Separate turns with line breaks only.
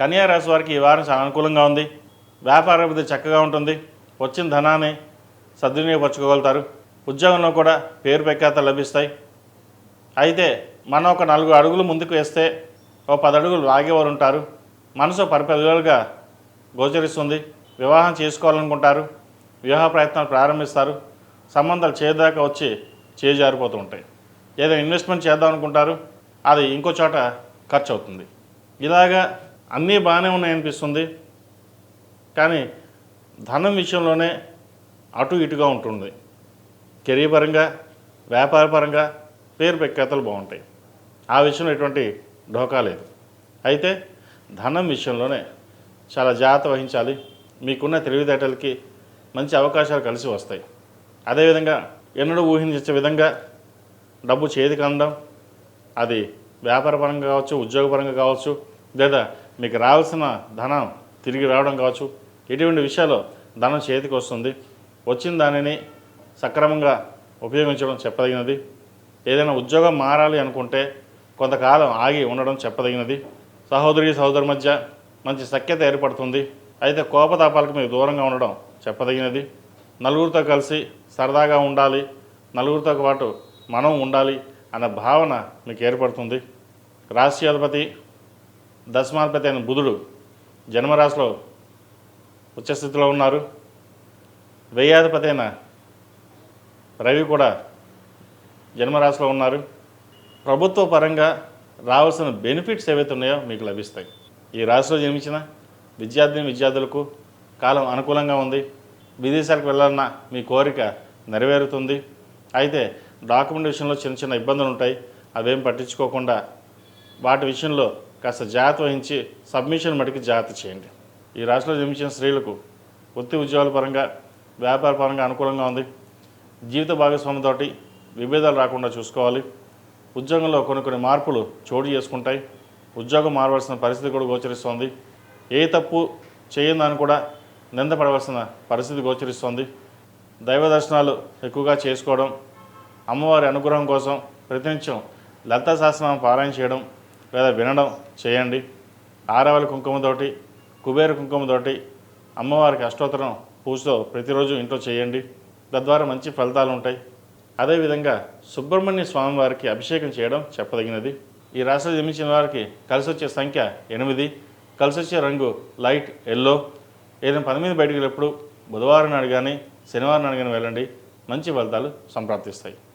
కన్యారాశి వారికి ఈ వారం చాలా అనుకూలంగా ఉంది. వ్యాపార అభివృద్ధి చక్కగా ఉంటుంది. వచ్చిన ధనాన్ని సద్వినియోగపరచుకోగలుగుతారు. ఉద్యోగంలో కూడా పేరు ప్రఖ్యాత లభిస్తాయి. అయితే మనం ఒక నాలుగు అడుగులు ముందుకు వేస్తే ఓ పది అడుగులు లాగేవారు ఉంటారు. మనసు పరిపదిలుగా గోచరిస్తుంది. వివాహం చేసుకోవాలనుకుంటారు. వివాహ ప్రయత్నాలు ప్రారంభిస్తారు. సంబంధాలు చేయదాకా వచ్చి చేజారిపోతూ ఉంటాయి. ఏదైనా ఇన్వెస్ట్మెంట్ చేద్దాం అనుకుంటారు. అది ఇంకో చోట ఖర్చు అవుతుంది ఇలాగా అన్నీ బాగానే ఉన్నాయనిపిస్తుంది. కానీ ధనం విషయంలోనే అటు ఇటుగా ఉంటుంది. కెరీర్ పరంగా వ్యాపార పరంగా పేరు ప్రఖ్యాతలు బాగుంటాయి. ఆ విషయంలో ఎటువంటి ఢోకా లేదు. అయితే ధనం విషయంలోనే చాలా జాగ్రత్త వహించాలి. మీకున్న తెలివితేటలకి మంచి అవకాశాలు కలిసి వస్తాయి. అదేవిధంగా ఎన్నడూ ఊహించే విధంగా డబ్బు చేతికి అందడం అది వ్యాపారపరంగా కావచ్చు ఉద్యోగపరంగా కావచ్చు లేదా మీకు రావాల్సిన ధనం తిరిగి రావడం కావచ్చు. ఇటువంటి విషయాలు ధనం చేతికి వస్తుంది. వచ్చిన దానిని సక్రమంగా ఉపయోగించడం చెప్పదగినది. ఏదైనా ఉద్యోగం మారాలి అనుకుంటే కొంతకాలం ఆగి ఉండడం చెప్పదగినది. సహోదరి సహోదరు మధ్య మంచి సఖ్యత ఏర్పడుతుంది. అయితే కోపతాపాలకు మీరు దూరంగా ఉండడం చెప్పదగినది. నలుగురితో కలిసి సరదాగా ఉండాలి. నలుగురితో పాటు మనం ఉండాలి అన్న భావన మీకు ఏర్పడుతుంది. రాష్ట్రాధిపతి దశమాధిపతి అయిన బుధుడు జన్మరాశిలో ఉచ్చస్థితిలో ఉన్నారు. వెయ్యాధిపతి అయిన రవి కూడా జన్మరాశిలో ఉన్నారు. ప్రభుత్వ పరంగా రావాల్సిన బెనిఫిట్స్ ఏవైతే ఉన్నాయో మీకు లభిస్తాయి. ఈ రాశిలో జన్మించిన విద్యార్థిని విద్యార్థులకు కాలం అనుకూలంగా ఉంది. విదేశాలకు వెళ్ళాలన్న మీ కోరిక నెరవేరుతుంది. అయితే డాక్యుమెంట్ విషయంలో చిన్న చిన్న ఇబ్బందులు ఉంటాయి. అవేం పట్టించుకోకుండా వాటి విషయంలో కాస్త జాగ్రత్త వహించి సబ్మిషన్ మటుకు జాగ్రత్త చేయండి. ఈ రాష్ట్రంలో జన్మించిన స్త్రీలకు వృత్తి ఉద్యోగాల పరంగా వ్యాపార పరంగా అనుకూలంగా ఉంది. జీవిత భాగస్వామితోటి విభేదాలు రాకుండా చూసుకోవాలి. ఉద్యోగంలో కొన్ని కొన్ని మార్పులు చోటు చేసుకుంటాయి. ఉద్యోగం మారవలసిన పరిస్థితి కూడా గోచరిస్తోంది. ఏ తప్పు చేయని కూడా నిందపడవలసిన పరిస్థితి గోచరిస్తోంది. దైవ దర్శనాలు ఎక్కువగా చేసుకోవడం అమ్మవారి అనుగ్రహం కోసం ప్రతినిత్యం లలితా శాస్త్రం పారాయణ చేయడం లేదా వినడం చేయండి. ఆరావళి కుంకుమతోటి కుబేర కుంకుమతోటి అమ్మవారికి అష్టోత్తరం పూజతో ప్రతిరోజు ఇంట్లో చేయండి. తద్వారా మంచి ఫలితాలు ఉంటాయి. అదేవిధంగా సుబ్రహ్మణ్య స్వామివారికి అభిషేకం చేయడం చెప్పదగినది. ఈ రాశి జన్మించిన వారికి కలిసి వచ్చే సంఖ్య ఎనిమిది. కలిసి వచ్చే రంగు లైట్ ఎల్లో. ఏదైనా పని మీద బయటకు వెళ్ళినప్పుడు బుధవారం నాడు కానీ శనివారం నాడు కానీ వెళ్ళండి. మంచి ఫలితాలు సంప్రాప్తిస్తాయి.